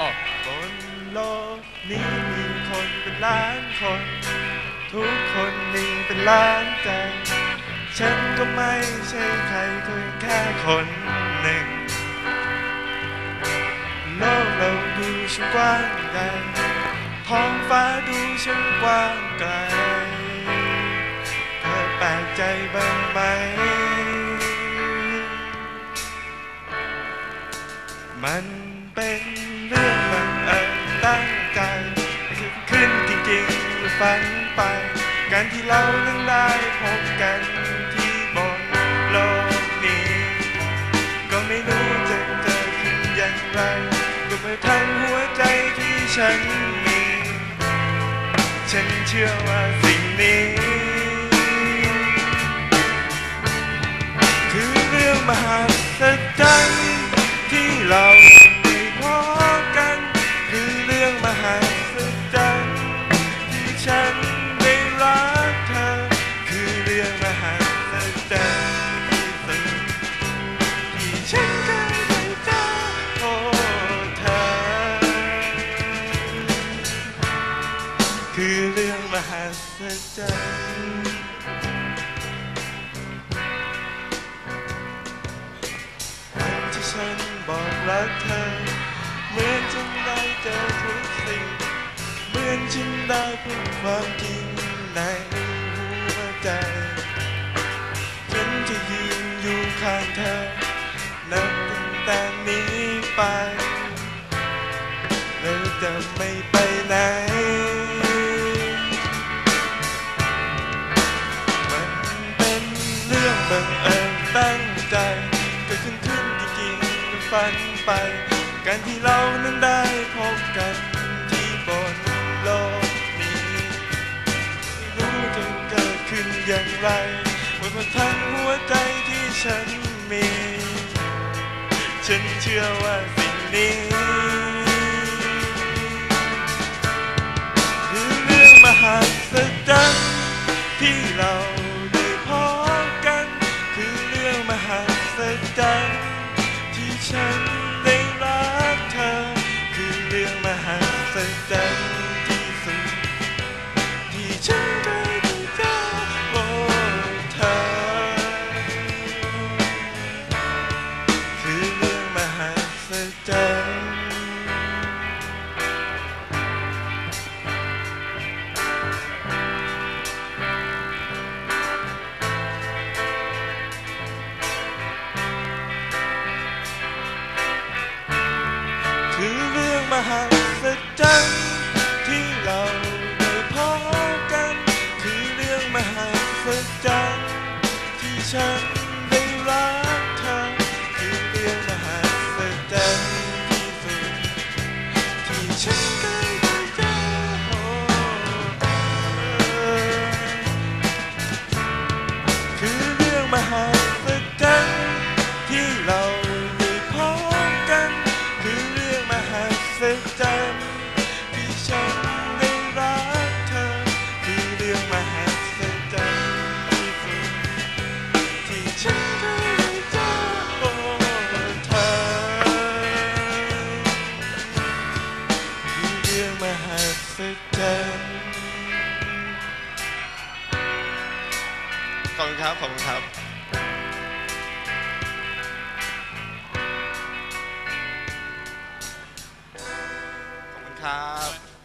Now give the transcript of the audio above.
บนโลกนี้มีคนเป็นล้านคน ทุกคนมีเป็นล้านใจ ฉันก็ไม่ใช่ใครเพียงแค่คนหนึ่ง โลกเราดูช่างกว้างใหญ่ท้องฟ้าดูช่างกว้างไกล เธอแปลกใจบ้างไหม มัน ฝันไป การที่เรานั้นได้พบกันที่บนโลกนี้ ก็ไม่รู้จะเกิดขึ้นอย่างไรก็ไปทั้งหัวใจที่ฉันมี ฉันเชื่อว่าสิ่งนี้คือเรื่องมหัศจรรย์ที่เรา หัศจรรย์วันที่ฉันบอกรักเธอ เหมือนฉันได้เจอทุกสิ่ง เหมือนฉันได้พูดความจริงในหัวใจฉันจะยืนอยู่ข้างเธอนับ ฝันไป การที่เรานั้นได้พบกันที่บนโลกนี้ ไม่รู้จะเกิดขึ้นอย่างไรว่ามันทั้งหัวใจที่ฉันมี ฉันเชื่อว่าสิ่งนี้คือเรื่องมหัศจรรย์ที่เรา เหัศจรรย์ขอบคุณครับ ขอบคุณครับ ขอบคุณครับ